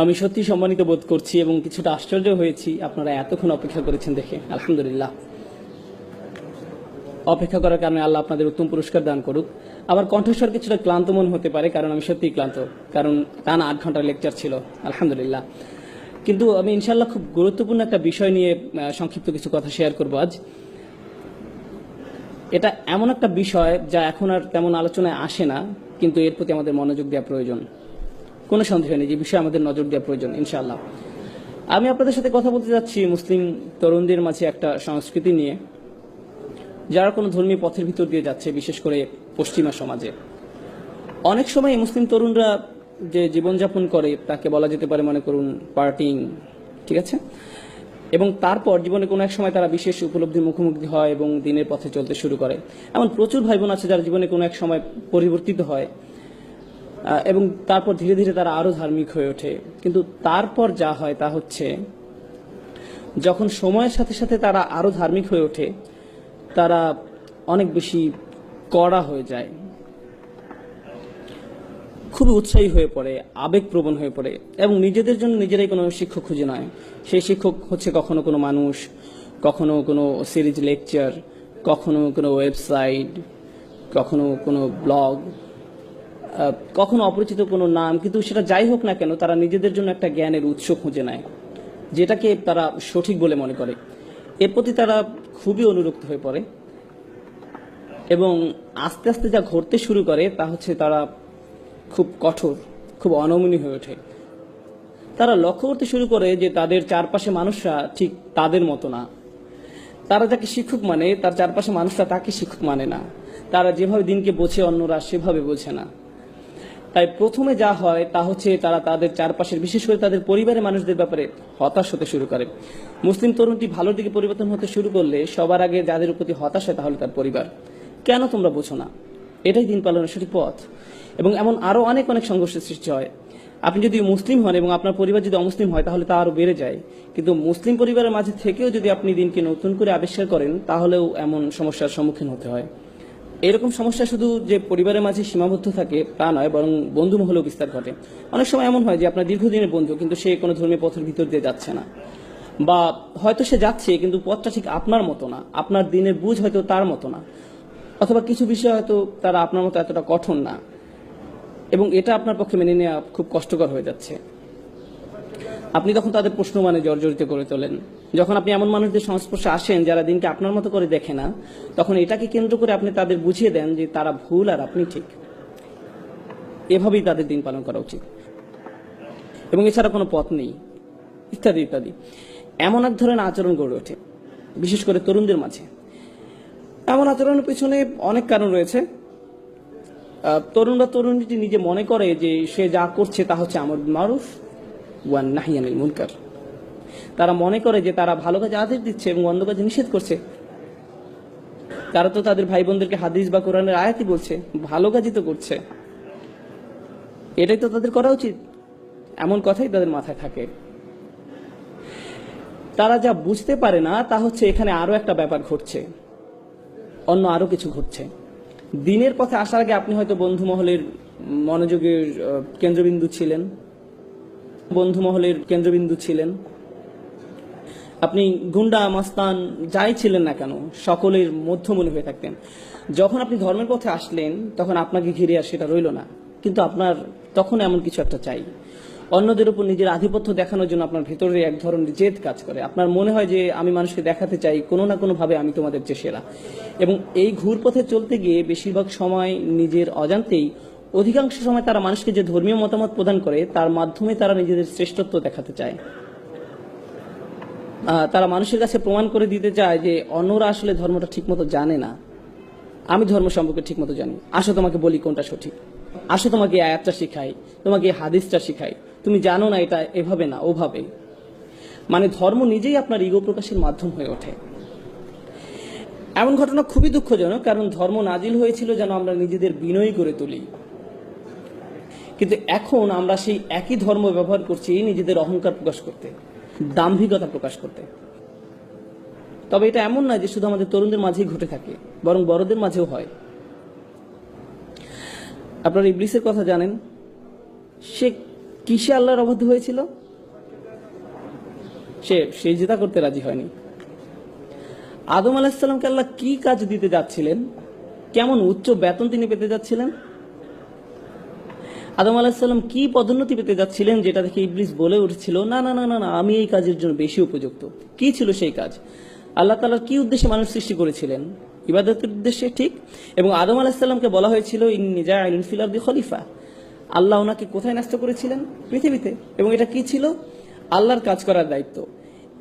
আমি সত্যি সম্মানিত বোধ করছি এবং কিছুটা আশ্চর্য হয়েছি। আপনারা এতক্ষণ অপেক্ষা করেছেন দেখে। আলহামদুলিল্লাহ। অপেক্ষা করার কারণে আল্লাহ আপনাদের উত্তম পুরস্কার দান করুক। আমার কণ্ঠস্বর কিছুটা ক্লান্ত মন হতে পারে, কারণ আমি সত্যিই ক্লান্ত। কারণ টানা আট ঘণ্টার লেকচার ছিল। আলহামদুলিল্লাহ। কিন্তু আমি ইনশাল্লাহ খুব গুরুত্বপূর্ণ একটা বিষয় নিয়ে সংক্ষিপ্ত কিছু কথা শেয়ার করব আজ। এটা এমন একটা বিষয় যা এখন আর তেমন আলোচনায় আসে না, কিন্তু এর প্রতি আমাদের মনোযোগ দেওয়া প্রয়োজন। কোনো সন্দেহ নেই, যে বিষয়ে আমাদের নজর দেওয়া প্রয়োজন, ইনশাআল্লাহ। আমি আপনাদের সাথে কথা বলতে যাচ্ছি মুসলিম তরুণদের মাঝে একটা সংস্কৃতি নিয়ে, যারা কোনো ধর্মীয় পথের ভিতর দিয়ে যাচ্ছে, বিশেষ করে পশ্চিমা সমাজে। অনেক সময় মুসলিম তরুণরা যে জীবনযাপন করে, তাকে বলা যেতে পারে, মনে করুন, পার্টিং, ঠিক আছে? এবং তারপর জীবনে কোনো এক সময় তারা বিশেষ উপলব্ধির মুখোমুখি হয় এবং দিনের পথে চলতে শুরু করে। এমন প্রচুর ভাই বোন আছে যারা জীবনে কোনো এক সময় পরিবর্তিত হয়। এবং তারপর ধীরে ধীরে তারা আরও ধার্মিক হয়ে ওঠে। কিন্তু তারপর যা হয় তা হচ্ছে, যখন সময়ের সাথে সাথে তারা আরও ধার্মিক হয়ে ওঠে, তারা অনেক বেশি কড়া হয়ে যায়। খুবই উৎসাহী হয়ে পড়ে, আবেগপ্রবণ হয়ে পড়ে, এবং নিজেদের জন্য নিজেরাই কোনো শিক্ষক খুঁজে নয়। সেই শিক্ষক হচ্ছে কখনো কোনো মানুষ, কখনো কোনো সিরিজ লেকচার কখনো কোনো ওয়েবসাইট কখনো কোনো ব্লগ কখনো অপরিচিত কোনো নাম, কিন্তু সেটা যাই হোক না কেন তারা নিজেদের জন্য একটা জ্ঞানের উৎস খুঁজে নেয়, যেটাকে তারা সঠিক বলে মনে করে। এর প্রতি তারা খুবই অনুরক্ত হয়ে পড়ে এবং আস্তে আস্তে যা ঘটতে শুরু করে তা হচ্ছে তারা খুব কঠোর, খুব অনমনীয় হয়ে ওঠে। তারা লক্ষ্য করতে শুরু করে যে তাদের চারপাশে মানুষরা ঠিক তাদের মতো না। তারা যাকে শিক্ষক মানে তার চারপাশে মানুষরা তাকে শিক্ষক মানে না। তারা যেভাবে দিনকে বোঝে, অন্যরা সেভাবে বোঝে না। তাই প্রথমে যা হয় তা হচ্ছে তারা তাদের চারপাশের, বিশেষ করে তাদের পরিবারের মানুষদের ব্যাপারে হতাশ হতে শুরু করে। মুসলিম তরুণটি ভালোর দিকে পরিবর্তন হতে শুরু করলে সবার আগে যাদের প্রতি হতাশ হয় তাহলে তার পরিবার। কেন তোমরা বোঝো না? এটাই দিন পালনের সঠিক পথ। এবং এমন আরও অনেক অনেক সংঘর্ষের সৃষ্টি হয়। আপনি যদি মুসলিম হন এবং আপনার পরিবার যদি অমুসলিম হয় তাহলে তা আরও বেড়ে যায়। কিন্তু মুসলিম পরিবারের মাঝে থেকেও যদি আপনি দিনকে নতুন করে আবিষ্কার করেন তাহলেও এমন সমস্যার সম্মুখীন হতে হয়। এরকম সমস্যা শুধু যে পরিবারের মাঝে সীমাবদ্ধ থাকে তা নয়, বরং বন্ধু মহলেও বিস্তার ঘটে। অনেক সময় এমন হয় যে আপনার দীর্ঘদিনের বন্ধু, কিন্তু সে কোনো ধর্মীয় পথের ভিতর দিয়ে যাচ্ছে না। বা হয়তো সে যাচ্ছে, কিন্তু পথটা ঠিক আপনার মতো না। আপনার দিনের বুঝ হয়তো তার মতো না। অথবা কিছু বিষয় হয়তো তারা আপনার মতো এতটা কঠোর না। এবং এটা আপনার পক্ষে মেনে নেওয়া খুব কষ্টকর হয়ে যাচ্ছে। আপনি তখন তাদের প্রশ্ন মানে জর্জরিত করে তোলেন। যখন আপনি এমন মানুষদের সংস্পর্শে আসেন যারা দিনকে আপনার মতো করে দেখে না তখন এটাকে কেন্দ্র করে আপনি তাদের বুঝিয়ে দেন যে তারা ভুল আর আপনি ঠিক। এভাবেই তাদের দিন পালন করা উচিত। এবং এছাড়া কোনো পথ নেই। ইত্যাদি ইত্যাদি। এমন এক ধরনের আচরণ গড়ে ওঠে বিশেষ করে তরুণদের মাঝে। এমন আচরণের পিছনে অনেক কারণ রয়েছে। আহ, তরুণ বা তরুণীটি নিজে মনে করে যে সে যা করছে তা হচ্ছে আমার মারুফ ওয়ান নাহিয়ানিল মুনকার। তারা মনে করে যে তারা ভালো কাজে আদেশ দিচ্ছে এবং অন্য কাজে নিষেধ করছে। তারা তো তাদের ভাই বোনদেরকে হাদিস বা কোরআনের আয়াতি বলছে, ভালো কাজই তো করছে। এটাই তো তাদের করা উচিত। এমন কথাই তাদের মাথায় থাকে। তারা যা বুঝতে পারে না, তা হচ্ছে এখানে আরও একটা ব্যাপার ঘটছে। অন্য আরও কিছু ঘটছে। দিনের পথে আসার আগে আপনি হয়তো বন্ধু মহলের মনোযোগের কেন্দ্রবিন্দু ছিলেন। বন্ধু মহলের কেন্দ্রবিন্দু ছিলেন। আপনি গুন্ডা, মাস্তান, যাই ছিলেন না কেন, সকলের মধ্যমণি হয়ে থাকতেন। যখন আপনি ধর্মের পথে আসলেন, তখন আপনাকে ঘিরে আর সেটা রইল না। কিন্তু আপনার তখন এমন কিছু একটা চাই। অন্যদের উপর নিজের আধিপত্য দেখানোর জন্য আপনার ভেতরে এক ধরনের জেদ কাজ করে। আপনার মনে হয় যে, আমি মানুষকে দেখাতে চাই, কোনো না কোনো ভাবে আমি তোমাদের চেয়ে সেরা। এবং এই ঘুরপথে চলতে গিয়ে বেশিরভাগ সময় নিজের অজান্তেই, অধিকাংশ সময় তারা মানুষকে যে ধর্মীয় মতামত প্রদান করে, তার মাধ্যমে তারা নিজেদের শ্রেষ্ঠত্ব দেখাতে চায়। তারা মানুষের কাছে প্রমাণ করে দিতে চায় যে অন্যরা আসলে ধর্মটা ঠিকমতো জানে না। আমি ধর্ম সম্পর্কে ঠিকমতো জানি আসো, তোমাকে বলি কোনটা সঠিক। আসো, তোমাকে আয়াতটা শিখাই, তোমাকে হাদিসটা শিখাই। তুমি জানো না এটা এভাবে না, ওভাবে। মানে ধর্ম নিজেই আপনার ইগো প্রকাশের মাধ্যম হয়ে ওঠে। এমন ঘটনা খুবই দুঃখজনক, কারণ ধর্ম নাজিল হয়েছিল যেন আমরা নিজেদের বিনয়ী করে তুলি। কিন্তু এখন আমরা সেই একই ধর্ম ব্যবহার করছি নিজেদের অহংকার প্রকাশ করতে। দাম্ভিকতা প্রকাশ করতে। তবে এটা এমন নয় যে শুধু আমাদের তরুণদের মাঝেই ঘটে থাকে, বরং বড়দের মাঝেও হয়। আপনারা ইবলিসের কথা জানেন, সে কিসে আল্লাহর অবাধ্য হয়েছিল? সে সেজদা করতে রাজি হয়নি। আদম আলাহিসাল্লামকে আল্লাহ কি কাজ দিতে যাচ্ছিলেন? কেমন উচ্চ বেতন তিনি পেতে যাচ্ছিলেন? আদম আলাহিসাল্লাম কি পদোন্নতি পেতে যাচ্ছিলেন যেটা দেখে ইবলিস বলে উঠেছিল, না না না না না, আমি এই কাজের জন্য বেশি উপযুক্ত। কি ছিল সেই কাজ? আল্লাহ তালা কি উদ্দেশ্যে মানুষ সৃষ্টি করেছিলেন? ইবাদতের উদ্দেশ্যে ঠিক। এবং আদম আলাহিসাল্লামকে বলা হয়েছিল ইন নিজা আইনুল ফিলার খলিফা। আল্লাহ ওনাকে কোথায় ন্যস্ত করেছিলেন? পৃথিবীতে। এবং এটা কি ছিল? আল্লাহর কাজ করার দায়িত্ব।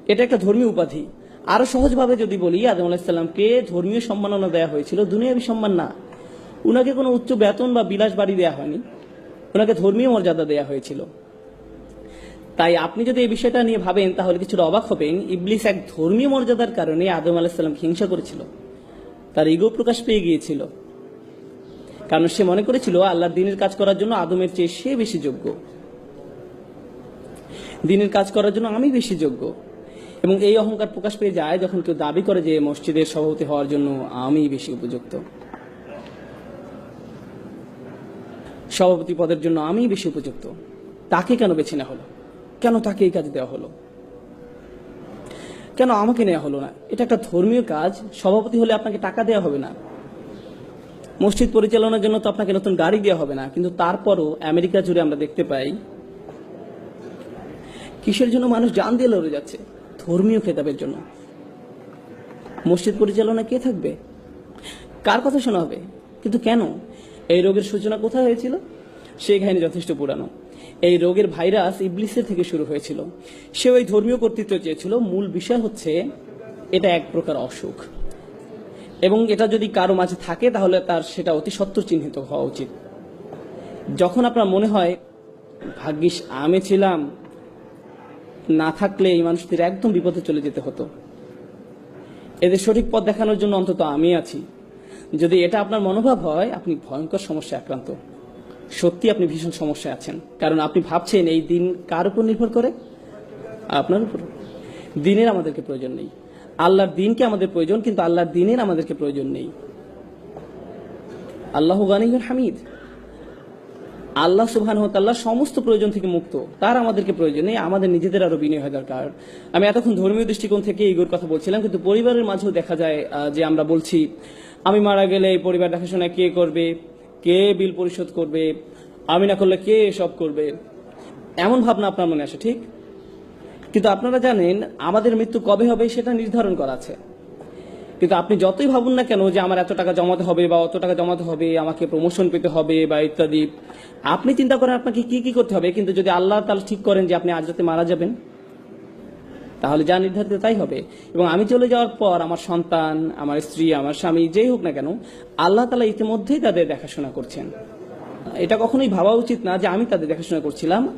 এটা একটা ধর্মীয় উপাধি। আরও সহজভাবে যদি বলি, আদম আলাহিসাল্লামকে ধর্মীয় সম্মাননা দেওয়া হয়েছিল। দুনিয়াবী সম্মান না। উনাকে কোনো উচ্চ বেতন বা বিলাস বাড়ি দেওয়া হয়নি। ওনাকে ধর্মীয় মর্যাদা দেওয়া হয়েছিল। তাই আপনি যদি এই বিষয়টা নিয়ে ভাবেন, তাহলে কিছুটা অবাক হবেন। ইবলিস এক ধর্মীয় মর্যাদার কারণে আদম আলাহিসাল্লামকে হিংসা করেছিল। তার ইগো প্রকাশ পেয়ে গিয়েছিল। কারণ সে মনে করেছিল, আল্লাহর দিনের কাজ করার জন্য আদমের চেয়ে সে বেশি যোগ্য। দিনের কাজ করার জন্য আমি বেশি যোগ্য। এবং এই অহংকার প্রকাশ পেয়ে যায় যখন কেউ দাবি করে যে মসজিদের সভাপতি হওয়ার জন্য আমি বেশি উপযুক্ত। সভাপতি পদের জন্য আমি বেশি উপযুক্ত। তাকে কেন বেছে নেওয়া হলো? কেন তাকে এই কাজ দেওয়া হলো? কেন আমাকে নেওয়া হলো না? এটা একটা ধর্মীয় কাজ। সভাপতি হলে আপনাকে টাকা দেওয়া হবে না। মসজিদ পরিচালনার জন্য তো আপনাকে নতুন গাড়ি দেওয়া হবে না। কিন্তু তারপরও আমেরিকা জুড়ে আমরা দেখতে পাই, কিসের জন্য মানুষ জান দিয়ে লড়ে যাচ্ছে? ধর্মীয় খেতাবের জন্য। মসজিদ পরিচালনা কে থাকবে? কার কথা শোনা হবে? কিন্তু কেন? এই রোগের সূচনা কোথায় হয়েছিল? সেই কাহিনী যথেষ্ট পুরানো। এই রোগের ভাইরাস ইবলিসের থেকে শুরু হয়েছিল। সে ওই ধর্মীয় কর্তৃত্ব চেয়েছিল, মূল বিষয় হচ্ছে এটা এক প্রকার অসুখ। এবং এটা যদি কারও মাঝে থাকে, তাহলে তার সেটা অতি সত্তর চিহ্নিত হওয়া উচিত। যখন আপনার মনে হয়, ভাগ্যিস আমি ছিলাম, না থাকলে এই মানুষদের একদম বিপদে চলে যেতে হতো। এদের সঠিক পথ দেখানোর জন্য অন্তত আমি আছি। যদি এটা আপনার মনোভাব হয়, আপনি ভয়ঙ্কর সমস্যায় আক্রান্ত। সত্যি আপনি ভীষণ সমস্যায় আছেন। কারণ আপনি ভাবছেন এই দিন কার উপর নির্ভর করে? আপনার উপর। দিনের আমাদেরকে প্রয়োজন নেই। আল্লাহর দিনকে আমাদের প্রয়োজন, কিন্তু আল্লাহর দিনের আমাদেরকে প্রয়োজন নেই। আল্লাহ গানিহুল হামিদ। আল্লাহ সুবহান তাল্লাহ সমস্ত প্রয়োজন থেকে মুক্ত। তার আমাদেরকে প্রয়োজন নেই, আমাদের নিজেদের আরও বিনয় হওয়া দরকার। আমি এতক্ষণ ধর্মীয় দৃষ্টিকোণ থেকে ইগোর কথা বলছিলাম, কিন্তু পরিবারের মাঝেও দেখা যায় যে আমরা বলছি আমি মারা গেলে এই পরিবার দেখাশোনা কে করবে? কে বিল পরিশোধ করবে? আমি না করলে কে সব করবে? এমন ভাবনা আপনার মনে আসে, ঠিক? কিন্তু আপনারা জানেন, আমাদের মৃত্যু কবে হবে সেটা নির্ধারণ করা আছে। কিন্তু আপনি যতই ভাবুন না কেন যে আমার এত টাকা জমাতে হবে বা অত টাকা জমাতে হবে, আমাকে প্রমোশন পেতে হবে বা ইত্যাদি, আপনি চিন্তা করেন আপনাকে কি কি করতে হবে? কিন্তু যদি আল্লাহ তাহলে ঠিক করেন যে আপনি আজ রাতে মারা যাবেন তাহলে যা নির্ধারিত তাই হবে। এবং আমি চলে যাওয়ার পর আমার সন্তান, আমার স্ত্রী, আমার স্বামী, যেই হোক না কেন, আল্লাহ তালা ইতিমধ্যেই তাদের দেখাশোনা করছেন। এটা কখনোই ভাবা উচিত না যে আমি তাদের দেখাশোনা করছিলাম।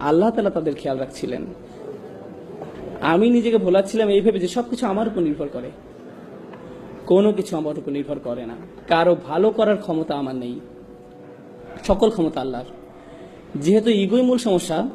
আল্লাহ তালা তাদের খেয়াল রাখছিলেন। আমি নিজেকে ভোলাচ্ছিলাম এই ভেবে যে সবকিছু আমার উপর নির্ভর করে। কোনো কিছু আমার উপর নির্ভর করে না। কারও ভালো করার ক্ষমতা আমার নেই। সকল ক্ষমতা আল্লাহর। যেহেতু ইগোই মূল সমস্যা